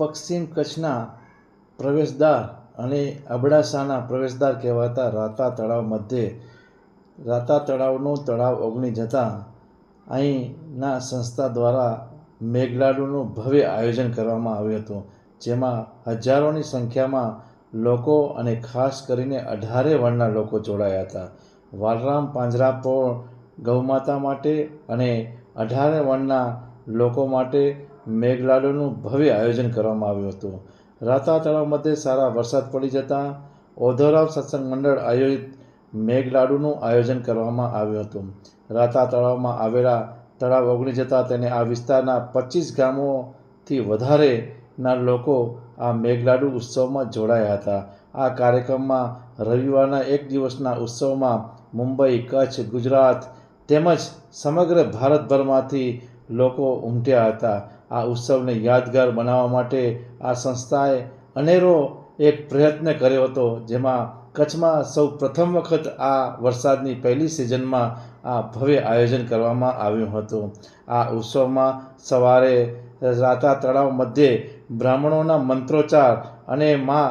પશ્ચિમ કચ્છના પ્રવેશદ્વાર અને અબડાસાના પ્રવેશદ્વાર કહેવાતા રાતા તળાવ મધ્યે. રાતા તળાવનું તળાવ ઓગણી જતાં અહીંના સંસ્થા દ્વારા મેઘલાડુનું ભવ્ય આયોજન કરવામાં આવ્યું હતું, જેમાં હજારોની સંખ્યામાં લોકો અને ખાસ કરીને અઢારે વર્ણના લોકો જોડાયા હતા. વાલરામ પાંજરાપોળ ગૌમાતા માટે અને અઢારે વર્ણના લોકો માટે મેઘલાડુનું ભવ્ય આયોજન કરવામાં આવ્યું હતું. રાતા તળાવ મધ્યે સારા વરસાદ પડી જતાં ઓધોરાવ સત્સંગ મંડળ આયોજિત મેઘલાડુનું આયોજન કરવામાં આવ્યું હતું. રાતા તળાવમાં આવેલા તળાવ ઓગળી જતાં તેને આ વિસ્તારના પચીસ ગામોથી વધારેના લોકો આ મેઘલાડુ ઉત્સવમાં જોડાયા હતા. આ કાર્યક્રમમાં રવિવારના એક દિવસના ઉત્સવમાં મુંબઈ, કચ્છ, ગુજરાત તેમજ સમગ્ર ભારતભરમાંથી લોકો ઉમટ્યા હતા. આ ઉત્સવને યાદગાર બનાવવા માટે આ સંસ્થાએ અનેરો એક પ્રયત્ન કર્યો હતો, જેમાં કચ્છમાં સૌ પ્રથમ વખત આ વરસાદની પહેલી સિઝનમાં આ ભવ્ય આયોજન કરવામાં આવ્યું હતું. આ ઉત્સવમાં સવારે રાતા તળાવ મધ્યે બ્રાહ્મણોના મંત્રોચ્ચાર અને મા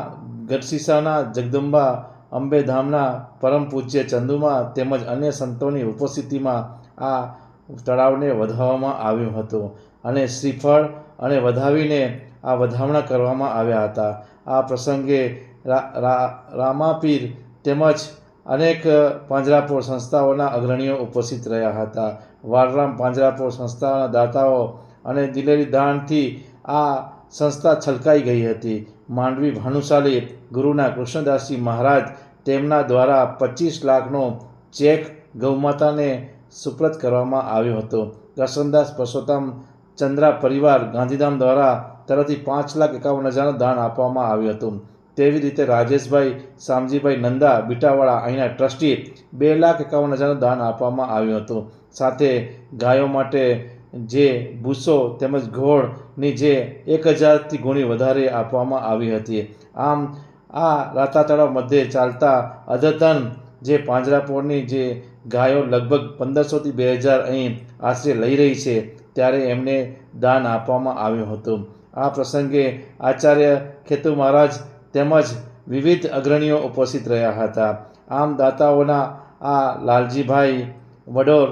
ગઢસીસાના જગદંબા અંબેધામના પરમ પૂજ્ય ચંદુમાં તેમજ અન્ય સંતોની ઉપસ્થિતિમાં આ તળાવને વધાવવામાં આવ્યું હતું અને શ્રીફળ અને વધાવીને આ વધામણા કરવામાં આવ્યા હતા. આ પ્રસંગે રામાપીર તેમજ અનેક પાંજરાપોળ સંસ્થાઓના અગ્રણીઓ ઉપસ્થિત રહ્યા હતા. વાળરામ પાંજરાપોળ સંસ્થાના દાતાઓ અને દિલેરી દાનથી આ સંસ્થા છલકાઈ ગઈ હતી. માંડવી ભાનુશાલી ગુરુના કૃષ્ણદાસજી મહારાજ તેમના દ્વારા પચીસ લાખનો ચેક ગૌમાતાને સુપ્રત કરવામાં આવ્યો હતો. દર્શનદાસ પરસોત્તમ ચંદ્રા પરિવાર ગાંધીધામ દ્વારા તરફથી પાંચ લાખ એકાવન હજારનું દાન આપવામાં આવ્યું હતું. તેવી રીતે રાજેશભાઈ, શામજીભાઈ નંદા, બીટાવાળા અહીંના ટ્રસ્ટી બે લાખ એકાવન હજારનું દાન આપવામાં આવ્યું હતું. સાથે ગાયો માટે જે ભૂસો તેમજ ઘોળની જે એક હજારથી ગુણી વધારે આપવામાં આવી હતી. આમ, આ રાતા તળાવ મધ્યે ચાલતા અદ્યતન જે પાંજરાપોળની જે ગાયો લગભગ પંદરસોથી બે હજાર અહીં આશરે લઈ રહી છે, ત્યારે એમને દાન આપવામાં આવ્યું હતું. આ પ્રસંગે આચાર્ય ખેતુ મહારાજ તેમજ વિવિધ અગ્રણીઓ ઉપસ્થિત રહ્યા હતા. આમ દાતાઓના આ લાલજીભાઈ વડોર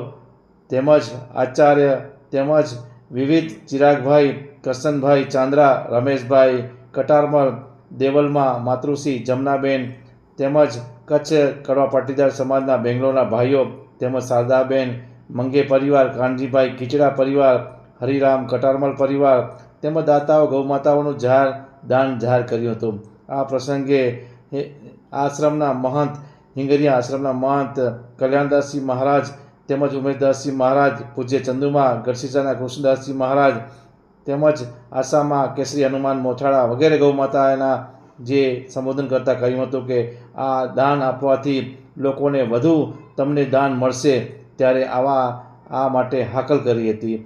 તેમજ આચાર્ય તેમજ વિવિધ ચિરાગભાઈ, કરશનભાઈ, ચાંદ્રા, રમેશભાઈ, કટારમલ, દેવલમાં માતૃશ્રી જમનાબેન તેમજ કચ્છ કડવા પાટીદાર સમાજના બેંગ્લોરના ભાઈઓ તેમજ શારદાબેન, મંગે પરિવાર, કાનજીભાઈ ખીચડા પરિવાર, હરિરામ કટારમલ પરિવાર તેમજ દાતાઓ, ગૌમાતાઓનું જાહેર દાન જાહેર કર્યું હતું. આ પ્રસંગે આશ્રમના મહંત હિંગરિયા આશ્રમના મહંત કલ્યાણદાસજી મહારાજ તેમજ ઉમેશદાસજી મહારાજ, પૂજ્ય ચંદુમા ગઢશીસાના કૃષ્ણદાસજી મહારાજ તેમજ આસામમાં કેસરી હનુમાન મોથાળા વગેરે ગૌમાતાના જે સંબોધન કરતાં કહ્યું હતું કે આ દાન આપવાથી લોકોને વધુ તમને દાન મળશે ત્યારે આવા આ માટે હાકલ કરી હતી.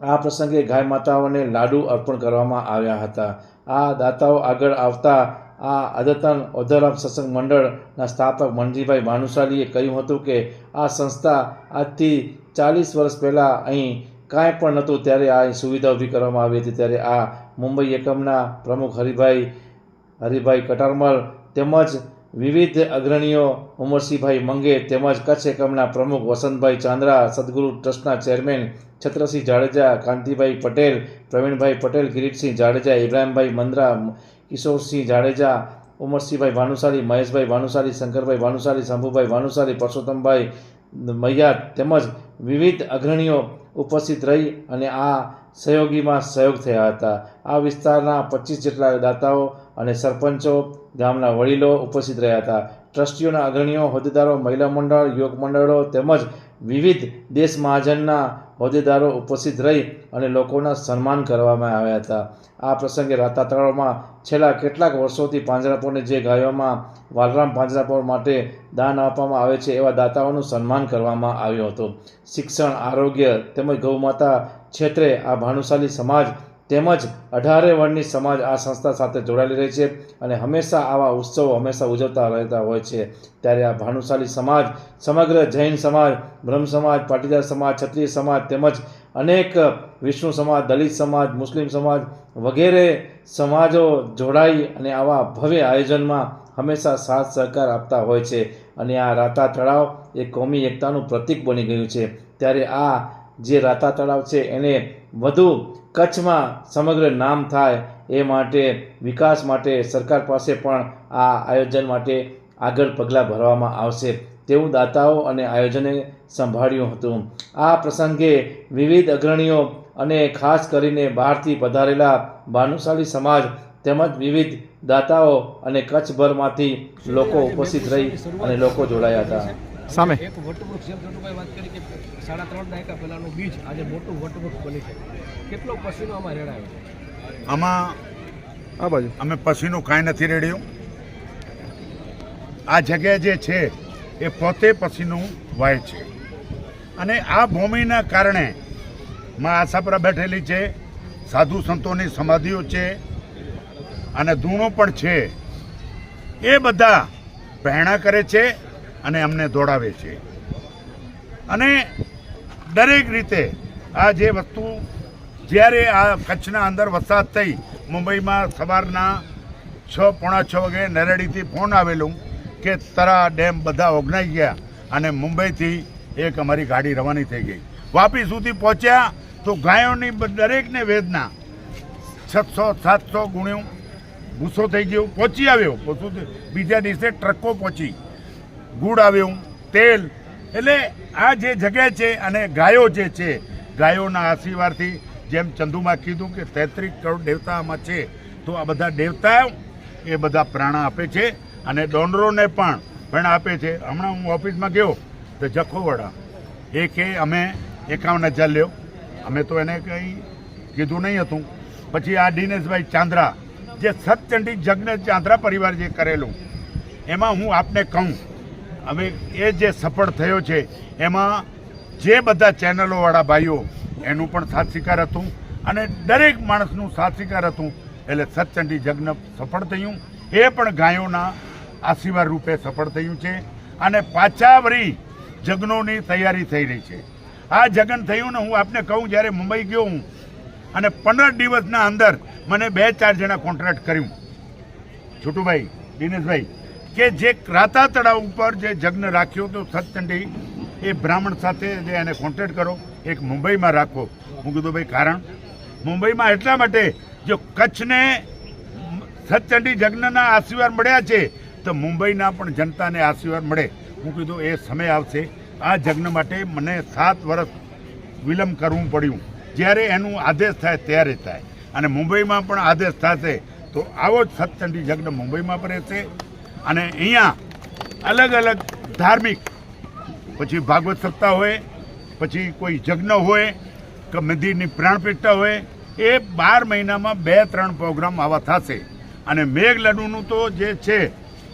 આ પ્રસંગે ગાય માતાઓને લાડુ અર્પણ કરવામાં આવ્યા હતા. આ દાતાઓ આગળ આવતા આ અદતન ઓધરામ સત્સંગ મંડળના સ્થાપક મનજીભાઈ ભાનુશાલીએ કહ્યું હતું કે આ સંસ્થા આજથી ચાલીસ વર્ષ પહેલાં અહીં કાંઈ પણ નહોતું ત્યારે આ સુવિધા ઊભી કરવામાં આવી હતી. ત્યારે આ મુંબઈ એકમના પ્રમુખ હરિભાઈ હરિભાઈ કટારમલ તેમજ વિવિધ અગ્રણીઓ ઉમરસિંહભાઈ મંગે તેમજ કચ્છ એકમના પ્રમુખ વસંતભાઈ ચાંદ્રા, સદગુરુ ટ્રસ્ટના ચેરમેન છત્રસિંહ જાડેજા, કાંતિભાઈ પટેલ, પ્રવીણભાઈ પટેલ કિરીટસિંહ જાડેજા, ઇબ્રાહીમભાઈ મંદ્રા, કિશોરસિંહ જાડેજા ઉમરસિંહભાઈ ભાનુશાલી મહેશભાઈ ભાનુશાલી શંકરભાઈ ભાનુશાલી શંભુભાઈ ભાનુશાલી પરસોત્તમભાઈ મૈયા તેમજ વિવિધ અગ્રણીઓ ઉપસ્થિત રહી અને આ સહયોગીમાં સહયોગ થયા હતા. આ વિસ્તારના પચીસ જેટલા દાતાઓ અને સરપંચો, ગામના વડીલો ઉપસ્થિત રહ્યા હતા. ટ્રસ્ટીઓના અગ્રણીઓ, હોદ્દેદારો, મહિલા મંડળ, યુવક મંડળો તેમજ વિવિધ દેશ મહાજનના હોદ્દેદારો ઉપસ્થિત રહી અને લોકોના સન્માન કરવામાં આવ્યા હતા. આ પ્રસંગે રાતાતળાવમાં છેલ્લા કેટલાક વર્ષોથી પાંજરાપોળને જે ગાયોમાં વાલરામ પાંજરાપોળ માટે દાન આપવામાં આવે છે એવા દાતાઓનું સન્માન કરવામાં આવ્યું હતું. શિક્ષણ, આરોગ્ય તેમજ ગૌમાતા ક્ષેત્રે આ ભાનુશાલી સમાજ તેમજ અઢારે વર્ણની સમાજ આ સંસ્થા સાથે જોડાયેલી રહી છે અને હંમેશા આવા ઉત્સવો હંમેશા ઉજવતા રહેતા હોય છે. ત્યારે આ ભાનુશાલી સમાજ, સમગ્ર જૈન સમાજ, બ્રહ્મ સમાજ, પાટીદાર સમાજ, ક્ષત્રિય સમાજ તેમજ અનેક વિષ્ણુ સમાજ, દલિત સમાજ, મુસ્લિમ સમાજ વગેરે સમાજો જોડાઈ અને આવા ભવ્ય આયોજનમાં હંમેશા સાથ સહકાર આપતા હોય છે. અને આ રાતા તળાવ એ કોમી એકતાનું પ્રતીક બની ગયું છે. ત્યારે આ જે રાતા તળાવ છે એને વધુ કચ્છમાં સમગ્ર નામ થાય એ માટે વિકાસ માટે સરકાર પાસે પણ આ આયોજન માટે આગળ પગલાં ભરવામાં આવશે તેવું દાતાઓ અને આયોજને સંભાળ્યું હતું. આ પ્રસંગે વિવિધ અગ્રણીઓ અને ખાસ કરીને બહારથી પધારેલા ભાનુશાળી સમાજ તેમજ વિવિધ દાતાઓ અને કચ્છભરમાંથી લોકો ઉપસ્થિત રહી અને લોકો જોડાયા હતા. સામે. એક વટવૃક્ષ જેમ ચંદુભાઈ વાત કરી કે સાડા ત્રણ દાયકા પહેલાંનું બીજ આજે મોટું વટવૃક્ષ બની છે. કેટલો પસીનો આમાં રેડાયો? છે આમાં આ બાજુ. અમે પસીનું કાંઈ નથી રેડ્યું. આ જગ્યા જે છે એ પોતે પસીનું વહે છે. અને આ ભૂમિના કારણે માં આશાપરા બેઠેલી છે સાધુ સંતોની સમાધિઓ છે અને ધૂણો પણ છે. એ બધા પહેણા કરે છે અને અમને દોડાવે છે. અને દરેક રીતે આ જે વસ્તુ જ્યારે આ કચ્છના અંદર વરસાદ થઈ, મુંબઈમાં સવારના છ, પોણા છ વાગે નરેડીથી ફોન આવેલું કે તરા ડેમ બધા ઓગનાઈ ગયા અને મુંબઈથી એક અમારી ગાડી રવાની થઈ ગઈ. વાપી સુધી પહોંચ્યા તો ગાયોની દરેકને વેદના. છસો, સાતસો ગુણ્યું ભૂસો થઈ ગયો, પહોંચી આવ્યો. બીજા દિવસે ટ્રકો પહોંચી. ગુડ આવ્યું તેલ. એટલે આ જે જગ્યા છે અને ગાયો જે છે, ગાયોના આશીર્વાદથી જેમ ચંદુમાં કીધું કે તેત્રીસ કરોડ દેવતામાં છે, તો આ બધા દેવતાઓ એ બધા પ્રાણા આપે છે અને ડોનરોને પણ પ્રાણ આપે છે. હમણાં હું ઓફિસમાં ગયો, તો જખોવાડા એ કે અમે એકાવન હજાર લ્યો. અમે તો એને કંઈ કીધું નહીં હતું. પછી આ દિનેશભાઈ ચાંદ્રા, જે સતચંડી જગ્ન ચાંદ્રા પરિવાર જે કરેલું, એમાં હું આપને કહું અમે એ જે સફળ થયો છે, એમાં જે બધા ચેનલોવાળા ભાઈઓ, એનું પણ સાથ હતું અને દરેક માણસનું સાથ હતું. એટલે સતચંડી જગ્ન સફળ થયું. એ પણ ગાયોના આશીર્વાદ રૂપે સફળ થયું છે અને પાછા વળી જગનોની તૈયારી થઈ રહી છે. આ જગન થયું ને હું આપને કહું, જ્યારે મુંબઈ ગયો હું અને પંદર દિવસના અંદર મને બે ચાર જણા કોન્ટ્રાક્ટ કર્યું. છોટુભાઈ, દિનેશભાઈ કે જે રાતા તળાવ ઉપર જે જગ્ન રાખ્યો તો સતચંડી, એ બ્રાહ્મણ સાથે જે એને કોન્ટેક્ટ કરો, એક મુંબઈમાં રાખો. હું કીધું, ભાઈ, કારણ? મુંબઈમાં એટલા માટે જો કચ્છને સતચંડી જગ્નના આશીર્વાદ મળ્યા છે, તો મુંબઈના પણ જનતાને આશીર્વાદ મળે. હું કીધું, એ સમય આવશે. આ જગ્ન માટે મને સાત વર્ષ વિલંબ કરવું પડ્યું. જ્યારે એનું આદેશ થાય, ત્યારે થાય. અને મુંબઈમાં પણ આદેશ થશે. તો આવો જ સતચંડી જગ્ન મુંબઈમાં પણ રહેશે. અને અહીંયા અલગ અલગ ધાર્મિક, પછી ભાગવત સપ્તાહ હોય, પછી કોઈ જગ્ન હોય, કે મંદિરની પ્રાણપીઠતા હોય, એ બાર મહિનામાં બે ત્રણ પ્રોગ્રામ આવા થશે. અને મેઘ લડુનું તો જે છે,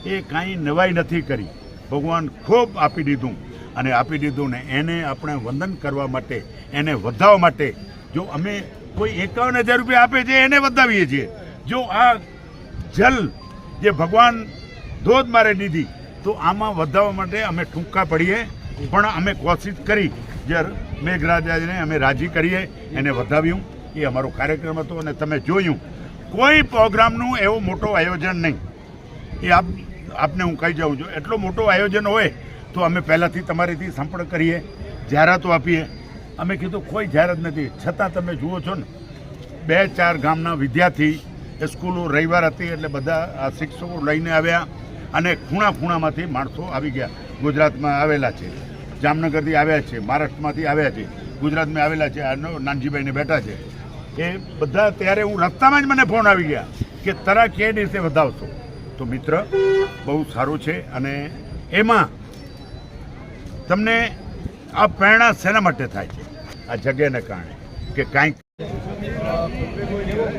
એ કાંઈ નવાઈ નથી કરી. ભગવાન ખૂબ આપી દીધું. અને આપી દીધું ને એને આપણે વંદન કરવા માટે, એને વધાવવા માટે. જો અમે કોઈ એકાવન હજાર રૂપિયા આપે છે, એને વધાવીએ છીએ. જો આ જલ જે ભગવાન ધોધ મારે દીધી. તો આમાં વધારવા માટે અમે ટૂંકા પડીએ. પણ અમે કોશિશ કરી જે મેઘરાજાને અમે રાજી કરીએ, એને વધાવ્યું. એ અમારો કાર્યક્રમ હતો અને તમે જોયું. કોઈ પ્રોગ્રામનું એવું મોટો આયોજન નહીં. એ આપ, આપને હું કહી જાઉં છું એટલો મોટો આયોજન હોય, તો અમે પહેલાંથી તમારીથી સંપર્ક કરીએ, જાહેરાતો આપીએ. અમે કીધું, કોઈ જાહેરાત નથી. છતાં તમે જુઓ છો ને, બે ચાર ગામના વિદ્યાર્થી સ્કૂલો રવિવાર હતી એટલે બધા આ શિક્ષકો લઈને આવ્યા. અને ખૂણા ખૂણામાંથી માણસો આવી ગયા. ગુજરાતમાં આવેલા છે. જામનગરથી આવ્યા છે. મહારાષ્ટ્રમાંથી આવ્યા છે. ગુજરાતમાં આવેલા છે. નાનજીભાઈને બેઠા છે. એ બધા ત્યારે હું રસ્તામાં જ મને ફોન આવી ગયા કે તરા કે દિવસે વધાવશો? તો મિત્ર બહુ સારું છે અને એમાં તમને આ પ્રેરણા શેના માટે થાય છે? આ જગ્યાને કારણે કે કાંઈક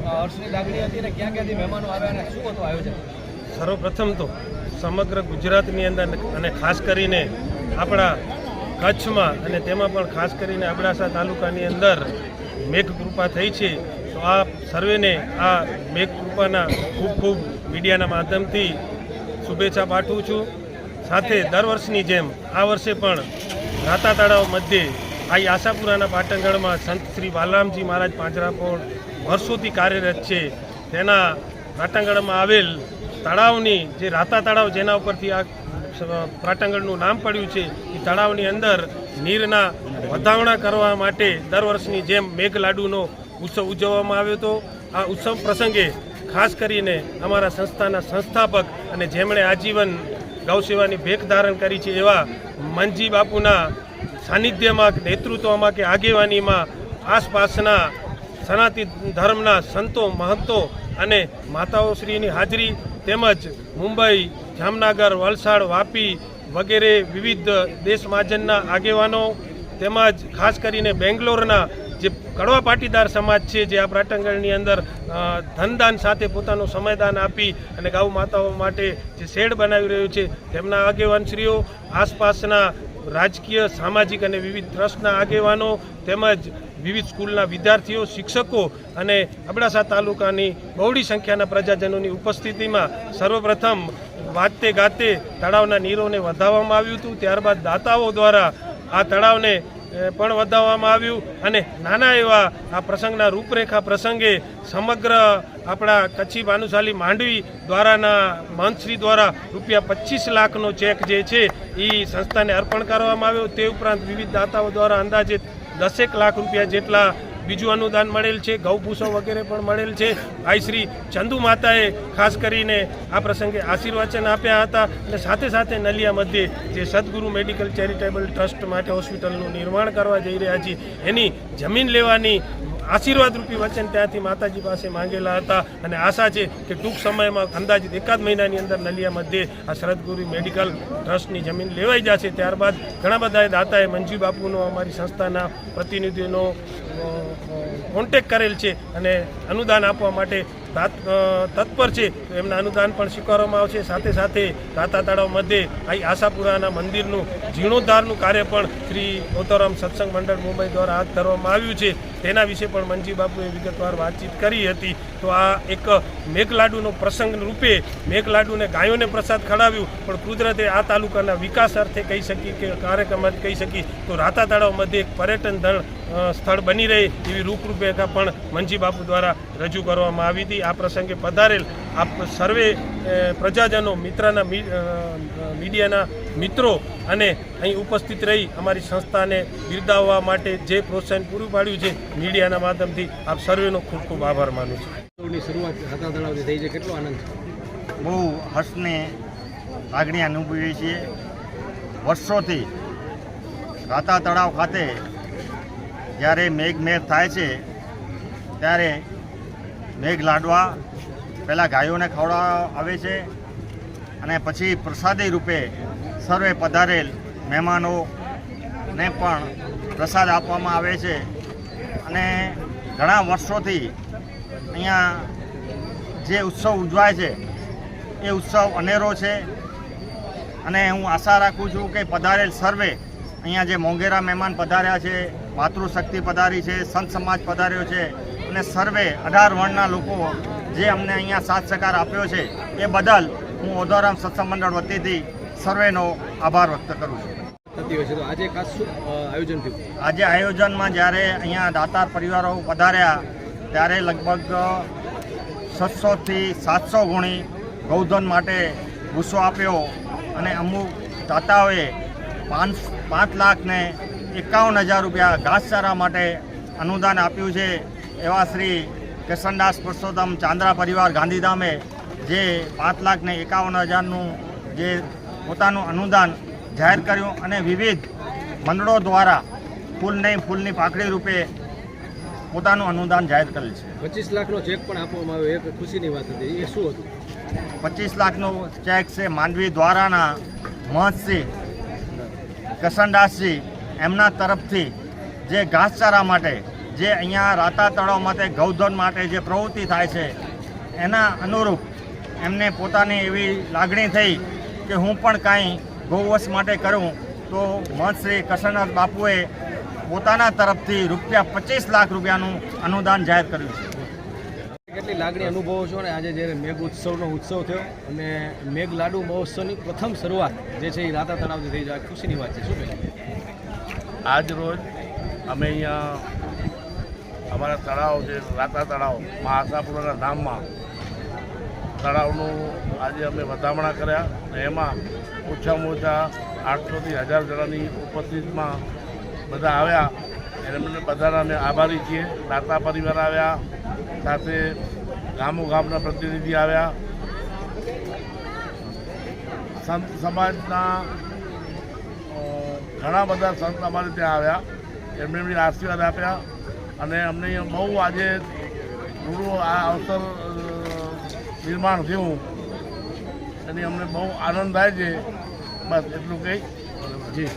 હર્ષની લાગણી હતી ને ક્યાં ક્યાંથી મહેમાનો આવ્યા અને શું હતું આયોજન? સર્વપ્રથમ તો સમગ્ર ગુજરાતની અંદર અને ખાસ કરીને આપણા કચ્છમાં અને તેમાં પણ ખાસ કરીને અબડાસા તાલુકાની અંદર મેઘ કૃપા થઈ છે. તો આ સર્વેને આ મેઘ કૃપાના ખૂબ ખૂબ મીડિયાના માધ્યમથી શુભેચ્છા પાઠવું છું. સાથે દર વર્ષની જેમ આ વર્ષે પણ રાતા તળાવ મધ્યે આ આશાપુરાના પાટણગઢમાં સંત શ્રી બાલરામજી મહારાજ પાંજરાપોળ વર્ષોથી કાર્યરત છે. તેના પાટણગઢમાં આવેલ તળાવની જે રાતા તળાવ જેના ઉપરથી આ પાટણગઢનું નામ પડ્યું છે, એ તળાવની અંદર નીરના વધાવણા કરવા માટે દર વર્ષની જેમ મેઘલાડુનો ઉત્સવ ઉજવવામાં આવ્યો હતો. આ ઉત્સવ પ્રસંગે ખાસ કરીને અમારા સંસ્થાના સંસ્થાપક અને જેમણે આજીવન ગૌસેવાની ભેખ ધારણ કરી છે એવા મનજી બાપુના સાનિધ્યમાં, નેતૃત્વમાં કે આગેવાનીમાં આસપાસના સનાતન ધર્મના સંતો, મહંતો અને માતાઓશ્રીની હાજરી તેમજ મુંબઈ, જામનગર, વલસાડ, વાપી વગેરે વિવિધ દેશ મહાજનના આગેવાનો તેમજ ખાસ કરીને બેંગ્લોરના જે કડવા પાટીદાર સમાજ છે જે આ પ્રાટંગણની અંદર ધનદાન સાથે પોતાનું સમયદાન આપી અને ગૌ માતાઓ માટે જે શેડ બનાવી રહ્યું છે, તેમના આગેવાનશ્રીઓ, આસપાસના રાજકીય, સામાજિક અને વિવિધ ટ્રસ્ટના આગેવાનો તેમજ વિવિધ સ્કૂલના વિદ્યાર્થીઓ, શિક્ષકો અને અબડાસા તાલુકાની બહોળી સંખ્યાના પ્રજાજનોની ઉપસ્થિતિમાં સર્વપ્રથમ વાતે ગાતે તળાવના નીરોને વધાવવામાં આવ્યું હતું. ત્યારબાદ દાતાઓ દ્વારા આ તળાવને પણ વધાવવામાં આવ્યું અને નાના એવા આ પ્રસંગના રૂપરેખા પ્રસંગે સમગ્ર આપણા કચ્છી ભાનુશાલી માંડવી દ્વારાના મંત્રી દ્વારા રૂપિયા પચીસ લાખનો ચેક જે છે એ સંસ્થાને અર્પણ કરવામાં આવ્યો. તે ઉપરાંત વિવિધ દાતાઓ દ્વારા અંદાજિત દસેક લાખ રૂપિયા જેટલા બીજું અનુદાન મળેલ છે ગૌભૂસો વગેરે પણ મળેલ છે. ભાઈ શ્રી ચંદુ માતાએ ખાસ કરીને આ પ્રસંગે આશીર્વચન આપ્યા હતા અને સાથે સાથે નલિયા મધ્યે જે સદગુરુ મેડિકલ ચેરિટેબલ ટ્રસ્ટ માટે હોસ્પિટલનું નિર્માણ કરવા જઈ રહ્યા છીએ એની જમીન લેવાની આશીર્વાદ રૂપી વચન ત્યાંથી માતાજી પાસે માંગેલા હતા. અને આશા છે કે ટૂંક સમયમાં અંદાજિત એકાદ મહિનાની અંદર નલિયા મધ્યે આ શરદગુરુ મેડિકલ ટ્રસ્ટની જમીન લેવાઈ જશે. ત્યારબાદ ઘણા બધા દાતાએ મંજી બાપુનો અમારી સંસ્થાના પ્રતિનિધિનો કોન્ટેક કરેલ છે અને અનુદાન આપવા માટે તત્પર છે. એમના અનુદાન પણ સ્વીકારવામાં આવશે. સાથે સાથે રાતા તળાવ મધ્યે અહીં આશાપુરાના મંદિરનું જીર્ણોદ્ધારનું કાર્ય પણ શ્રી ગૌતરામ સત્સંગ મંડળ મુંબઈ દ્વારા હાથ ધરવામાં આવ્યું છે. તેના વિશે પણ મંજી બાપુએ વિગતવાર વાતચીત કરી હતી. તો આ એક મેઘલાડુનો પ્રસંગ રૂપે મેઘલાડુને ગાયોને પ્રસાદ ખવડાવ્યું. પણ કુદરતે આ તાલુકાના વિકાસ અર્થે કહી શકી કે કાર્યક્રમ કહી શકી. તો રાતા તળાવ મધ્યે એક પર્યટન અ, સ્થળ બની રહે એવી રૂપરૂપરેખા પણ મનજી બાપુ દ્વારા રજૂ કરવામાં આવી હતી. આ પ્રસંગે પધારેલ આપ સર્વે પ્રજાજનો મિત્રના મીડિયાના મિત્રો અને અહીં ઉપસ્થિત રહી અમારી સંસ્થાને બિરદાવવા માટે જે પ્રોત્સાહન પૂરું પાડ્યું છે મીડિયાના માધ્યમથી આપ સર્વેનો ખૂબ ખૂબ આભાર માનું છું. શરૂઆત રાતા તળાવથી થઈ છે. કેટલો આનંદ બહુ હર્ષને લાગણી અનુભવીએ છીએ. વર્ષોથી રાતા તળાવ ખાતે જ્યારે મેઘ મેઘ થાય છે, ત્યારે મેઘ લાડવા પહેલાં ગાયોને ખવડાવવા આવે છે અને પછી પ્રસાદી રૂપે સર્વે પધારેલ મહેમાનોને પણ પ્રસાદ આપવામાં આવે છે. અને ઘણા વર્ષોથી અહીંયા જે ઉત્સવ ઉજવાય છે, એ ઉત્સવ અનેરો છે. અને હું આશા રાખું છું કે પધારેલ સર્વે અહીંયા જે મોંઘેરા મહેમાન પધાર્યા છે માતૃશક્તિ પધારી છે સંત સમાજ પધાર્યો છે અને સર્વે અઢાર વર્ણના લોકો જે અમને અહીંયા સાથ સહકાર આપ્યો છે એ બદલ હું ઓદોરામ સત્સંગ મંડળ વતીથી સર્વેનો આભાર વ્યક્ત કરું છું. આજે ખાસ આયોજન થયું? આજે આયોજનમાં જ્યારે અહીંયા દાતાર પરિવારો પધાર્યા ત્યારે લગભગ છસોથી સાતસો ગુણી ગૌધન માટે ગુસ્સો આપ્યો અને અમુક દાતાઓએ પાંચ પાંચ લાખ ને એકાવન હજાર રૂપિયા ઘાસચારા માટે અનુદાન આપ્યું છે એવા શ્રી કિશનદાસ પુરુષોત્તમ ચાંદ્રા પરિવાર ગાંધીધામે જે પાંચ લાખ ને એકાવન હજારનું જે પોતાનું અનુદાન જાહેર કર્યું અને વિવિધ મંડળો દ્વારા ફૂલ નહીં ફૂલની પાકડી રૂપે પોતાનું અનુદાન જાહેર કરેલ છે. પચીસ લાખનો ચેક પણ આપવામાં આવ્યો એક ખુશીની વાત હતી. એ શું હતું? પચીસ લાખનો ચેક છે માંડવી દ્વારાના મહંતસિંહ કસનદાસજી એમના તરફથી જે ઘાસચારા માટે, જે અહીંયા રાતા તળાવ માટે, ગૌધન માટે જે પ્રવૃત્તિ થાય છે, એના અનુરૂપ એમને પોતાની એવી લાગણી થઈ કે હું પણ કાંઈ ગૌવંશ માટે કરું, તો મહંત શ્રી કૃષ્ણનાથ બાપુએ પોતાના તરફથી રૂપિયા પચીસ લાખ રૂપિયાનું અનુદાન જાહેર કર્યું છે. કેટલી લાગણી અનુભવો છો ને? આજે જ્યારે મેઘ ઉત્સવનો ઉત્સવ થયો અને મેઘ લાડુ મહોત્સવની પ્રથમ શરૂઆત જે છે એ રાતા તળાવથી થઈ જાય ખુશીની વાત છે. શું કહેશો આજ રોજ અમે અહીંયા અમારા તળાવ છે રાતા તળાવ, મા આશાપુરાના ધામમાં તળાવનું આજે અમે વધામણા કર્યા એમાં ઓછામાં ઓછા આઠસોથી હજાર જણાની ઉપસ્થિતિમાં બધા આવ્યા. એને મને બધાના અમે આભારી છીએ. દાતા પરિવાર આવ્યા, સાથે ગામો ગામના પ્રતિનિધિ આવ્યા. સંત સમાજના ઘણા બધા સંત અમારે ત્યાં આવ્યા. એમને એમને આશીર્વાદ આપ્યા. અને અમને બહુ આજે ગુરુ આ અવસર નિર્માણ થયું. એની અમને બહુ આનંદ થાય છે. બસ એટલું કહી. જી.